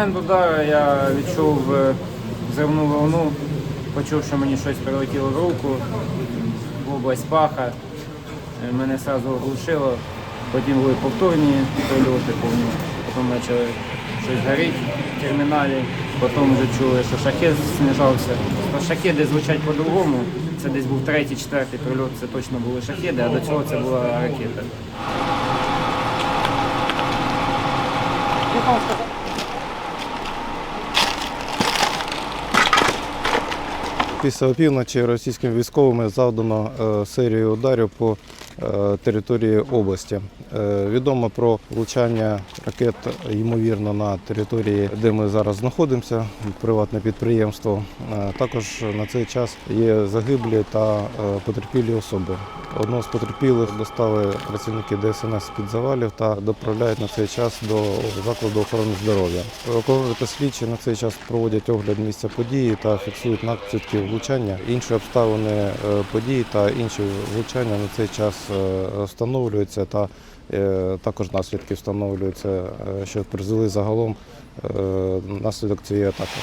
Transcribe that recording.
момент удару я відчув е, взривну волну, почув, що мені щось прилетіло в руку, в область паха. Е, Мене одразу оглушило, потім були повторні прильоти, потім почали щось горіти в терміналі, потім вже чули, що шахет знижався. Шахеди звучать по-другому. Це десь був третій, четвертий прильот, це точно були шахеди, а до цього це була ракета. Після опівночі російськими військовими завдано е, серію ударів по території області. Е, Відомо про влучання ракет, ймовірно, на території, де ми зараз знаходимося, приватне підприємство. Е, Також на цей час є загиблі та е, потерпілі особи. Одного з потерпілих достали працівники ДСНС з-під завалів та доправляють на цей час до закладу охорони здоров'я. Прокурори та слідчі на цей час проводять огляд місця події та фіксують наслідки влучання. Інші обставини е, події та інші влучання на цей час е, встановлюються та е, також наслідки встановлюються, е, що призвели загалом наслідок цієї атаки.